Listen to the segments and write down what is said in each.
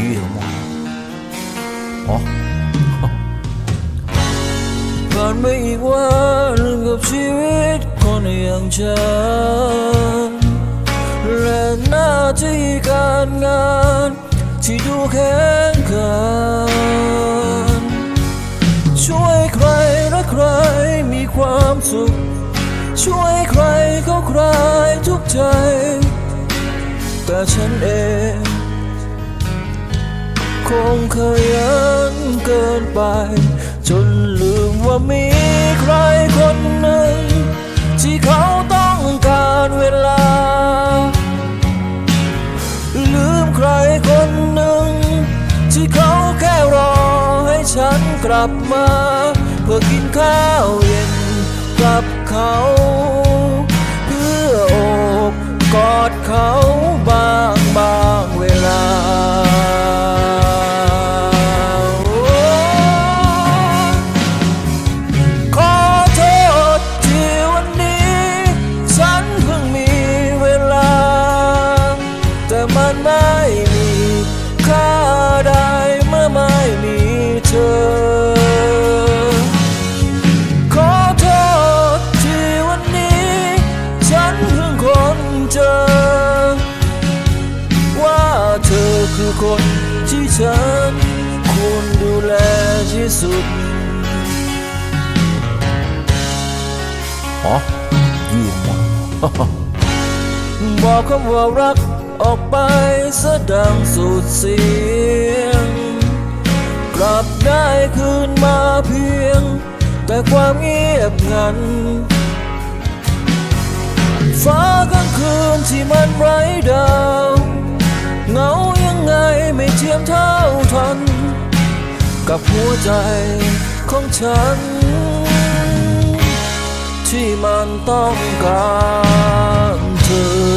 ยี่ห้อมาอ๋อผ่านไม่อีกวันกับชีวิตคนอย่างฉันและหน้าที่การงานที่ดูแข็งขันช่วยใครรักใครมีความสุข ช่วยใครเขาคลายทุกใจ แต่ฉันเอง คงขยันเกินไป จนลืมว่ามีใครคนหนึ่ง ที่เขาต้องการเวลา ลืมใครคนหนึ่ง ที่เขาแค่รอให้ฉันกลับมา เพื่อกินข้าวเย็นกับเขา ไม่มีค่าใดเมื่อไม่มีเธอ ขอโทษที่วันนี้ ฉันเพิ่งคนเจอ ว่าเธอคือคนที่ฉันควรดูแลที่สุดอ๋อยี่มบอกคำว่ารัก ออกไปสะดังสุดเสียง กลับได้คืนมาเพียง แต่ความเงียบงัน ฟ้ากลางคืนที่มันไร้ดาวเงายังไงไม่เทียมเท่าทัน กับหัวใจของฉัน ที่มันต้องการเธอ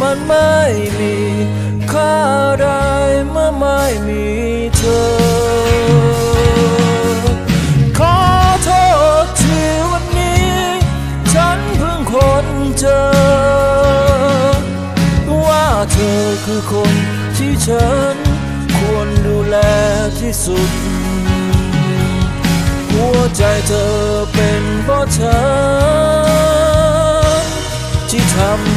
มันไม่มีค่าใดเมื่อไม่มีเธอ ขอโทษที่วันนี้ ฉันเพิ่งคนเจอ ว่าเธอคือคนที่ฉัน ควรดูแลที่สุด หัวใจเธอเป็นเพราะฉันที่ทำ